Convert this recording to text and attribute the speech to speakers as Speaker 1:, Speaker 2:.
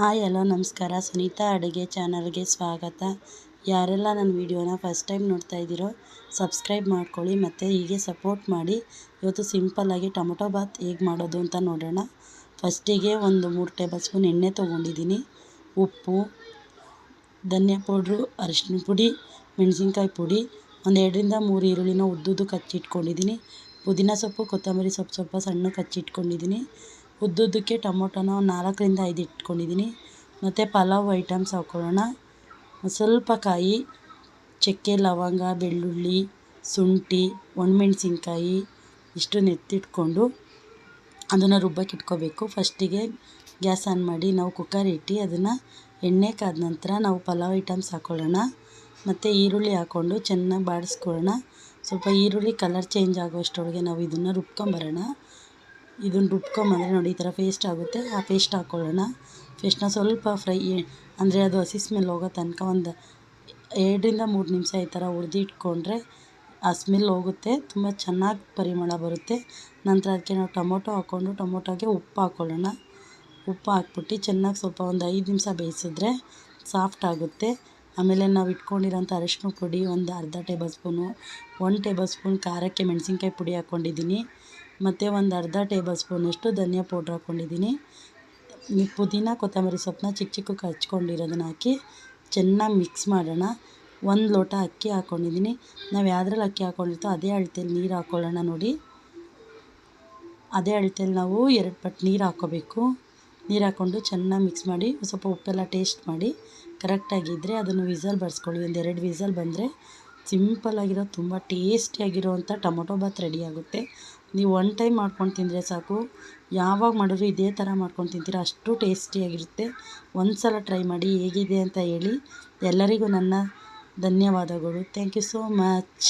Speaker 1: Hi, hello, ನಮಸ್ಕಾರ. ಸುನೀತಾ ಅಡುಗೆ ಚಾನಲ್ಗೆ ಸ್ವಾಗತ. ಯಾರೆಲ್ಲ ನನ್ನ ವೀಡಿಯೋನ ಫಸ್ಟ್ ಟೈಮ್ ನೋಡ್ತಾ ಇದ್ದೀರೋ, ಸಬ್ಸ್ಕ್ರೈಬ್ ಮಾಡ್ಕೊಳ್ಳಿ ಮತ್ತು ಹೀಗೆ ಸಪೋರ್ಟ್ ಮಾಡಿ. ಇವತ್ತು ಸಿಂಪಲ್ಲಾಗಿ ಟೊಮೊಟೊ ಬಾತ್ ಹೇಗೆ ಮಾಡೋದು ಅಂತ ನೋಡೋಣ. ಫಸ್ಟಿಗೆ ಒಂದು ಮೂರು ಟೇಬಲ್ ಸ್ಪೂನ್ ಎಣ್ಣೆ ತೊಗೊಂಡಿದ್ದೀನಿ. ಉಪ್ಪು, ಧನಿಯಾ ಪೌಡ್ರು ಅರಿಶಿನ ಪುಡಿ, ಮೆಣಸಿನ್ಕಾಯಿ ಪುಡಿ, ಒಂದು ಎರಡರಿಂದ ಮೂರು ಈರುಳ್ಳಿನ ಉದ್ದುದ್ದು ಕಚ್ಚಿಟ್ಕೊಂಡಿದ್ದೀನಿ. ಪುದೀನ ಸೊಪ್ಪು, ಕೊತ್ತಂಬರಿ ಸೊಪ್ಪು ಸ್ವಲ್ಪ ಸಣ್ಣ ಹಚ್ಚಿಟ್ಕೊಂಡಿದ್ದೀನಿ ಉದ್ದುದ್ದಕ್ಕೆ ಟೊಮೊಟೊನ ನಾಲ್ಕರಿಂದ ಐದು ಇಟ್ಕೊಂಡಿದ್ದೀನಿ. ಮತ್ತು ಪಲಾವ್ ಐಟಮ್ಸ್ ಹಾಕ್ಕೊಳ್ಳೋಣ ಸ್ವಲ್ಪ ಕಾಯಿ, ಚಕ್ಕೆ, ಲವಂಗ, ಬೆಳ್ಳುಳ್ಳಿ, ಶುಂಠಿ, ಒಣಮೆಣ್ಸಿನ್ಕಾಯಿ ಇಷ್ಟನ್ನು ಎತ್ತಿಟ್ಕೊಂಡು ಅದನ್ನು ರುಬ್ಬಕ್ಕೆ ಇಟ್ಕೋಬೇಕು. ಫಸ್ಟಿಗೆ ಗ್ಯಾಸ್ ಆನ್ ಮಾಡಿ ನಾವು ಕುಕ್ಕರ್ ಇಟ್ಟು ಅದನ್ನು ಎಣ್ಣೆ ಕಾದ ನಂತರ ನಾವು ಪಲಾವ್ ಐಟಮ್ಸ್ ಹಾಕ್ಕೊಳ್ಳೋಣ ಮತ್ತು ಈರುಳ್ಳಿ ಹಾಕ್ಕೊಂಡು ಚೆನ್ನಾಗಿ ಬಾಡಿಸ್ಕೊಳ್ಳೋಣ. ಸ್ವಲ್ಪ ಈರುಳ್ಳಿ ಕಲರ್ ಚೇಂಜ್ ಆಗೋಷ್ಟರೊಳಗೆ ನಾವು ಇದನ್ನು ರುಬ್ಕೊಂಬರೋಣ. ಇದನ್ನು ರುಬ್ಕೊಂಬಂದರೆ ನೋಡಿ ಈ ಥರ ಪೇಸ್ಟ್ ಆಗುತ್ತೆ. ಆ ಪೇಸ್ಟ್ ಹಾಕ್ಕೊಳ್ಳೋಣ ಪೇಸ್ಟ್ನ ಸ್ವಲ್ಪ ಫ್ರೈ ಅಂದರೆ ಅದು ಹಸಿ ಸ್ಮೆಲ್ ಹೋಗೋ ತನಕ ಒಂದು ಎರಡರಿಂದ ಮೂರು ನಿಮಿಷ ಈ ಥರ ಇಟ್ಕೊಂಡ್ರೆ ಆ ಸ್ಮೆಲ್ ಹೋಗುತ್ತೆ. ತುಂಬ ಚೆನ್ನಾಗಿ ಪರಿಮಳ ಬರುತ್ತೆ. ನಂತರ ಅದಕ್ಕೆ ನಾವು ಟೊಮೊಟೊ ಹಾಕ್ಕೊಂಡು ಟೊಮೊಟೊಗೆ ಉಪ್ಪು ಹಾಕ್ಕೊಳ್ಳೋಣ ಉಪ್ಪು ಹಾಕ್ಬಿಟ್ಟು ಚೆನ್ನಾಗಿ ಸ್ವಲ್ಪ ಒಂದು ಐದು ನಿಮಿಷ ಬೇಯಿಸಿದ್ರೆ ಸಾಫ್ಟ್ ಆಗುತ್ತೆ. ಆಮೇಲೆ ನಾವು ಇಟ್ಕೊಂಡಿರೋಂಥ ಅರಿಶಿನ ಪುಡಿ ಒಂದು ಅರ್ಧ tablespoon one tablespoon ಖಾರಕ್ಕೆ ಮೆಣಸಿನ್ಕಾಯಿ ಪುಡಿ ಹಾಕ್ಕೊಂಡಿದ್ದೀನಿ ಮತ್ತು ಒಂದು ಅರ್ಧ ಟೇಬಲ್ ಸ್ಪೂನಷ್ಟು ಧನಿಯಾ ಪೌಡ್ರ್ ಹಾಕ್ಕೊಂಡಿದ್ದೀನಿ. ಪುದೀನ, ಕೊತ್ತಂಬರಿ ಸೊಪ್ಪನ್ನ ಚಿಕ್ಕ ಚಿಕ್ಕಕ್ಕೆ ಹಚ್ಕೊಂಡಿರೋದನ್ನ ಹಾಕಿ ಚೆನ್ನಾಗಿ ಮಿಕ್ಸ್ ಮಾಡೋಣ. ಒಂದು ಲೋಟ ಅಕ್ಕಿ ಹಾಕ್ಕೊಂಡಿದ್ದೀನಿ. ನಾವು ಯಾವ್ದ್ರಲ್ಲಿ ಅಕ್ಕಿ ಹಾಕ್ಕೊಂಡಿರ್ತೋ ಅದೇ ಅಳತೆಯಲ್ಲಿ ನೀರು ಹಾಕ್ಕೊಳ್ಳೋಣ ನೋಡಿ. ಅದೇ ಅಳತೆಯಲ್ಲಿ ನಾವು ಎರಡು ಪಟ್ಟು ನೀರು ಹಾಕ್ಕೋಬೇಕು. ನೀರು ಹಾಕ್ಕೊಂಡು ಚೆನ್ನಾಗಿ ಮಿಕ್ಸ್ ಮಾಡಿ ಸ್ವಲ್ಪ ಉಪ್ಪೆಲ್ಲ ಟೇಸ್ಟ್ ಮಾಡಿ. ಕರೆಕ್ಟಾಗಿದ್ದರೆ ಅದನ್ನು ವಿಸಲ್ ಬರ್ಸ್ಕೊಳ್ಳಿ. ಒಂದು ಎರಡು ವಿಸಲ್ ಬಂದರೆ ಸಿಂಪಲ್ಲಾಗಿರೋ ತುಂಬ ಟೇಸ್ಟಿಯಾಗಿರೋವಂಥ ಟೊಮೊಟೊ ಬಾತ್ ರೆಡಿ ಆಗುತ್ತೆ. ನೀವು ಒನ್ ಟೈಮ್ ಮಾಡ್ಕೊಂಡು ತಿಂದರೆ ಸಾಕು. ಯಾವಾಗ ಮಾಡಿದ್ರು ಇದೇ ಥರ ಮಾಡ್ಕೊಂಡು ತಿಂತೀರ. ಅಷ್ಟು ಟೇಸ್ಟಿಯಾಗಿರುತ್ತೆ ಒಂದು ಸಲ ಟ್ರೈ ಮಾಡಿ ಹೇಗಿದೆ ಅಂತ ಹೇಳಿ ಎಲ್ಲರಿಗೂ ನನ್ನ ಧನ್ಯವಾದಗಳು. Thank you so much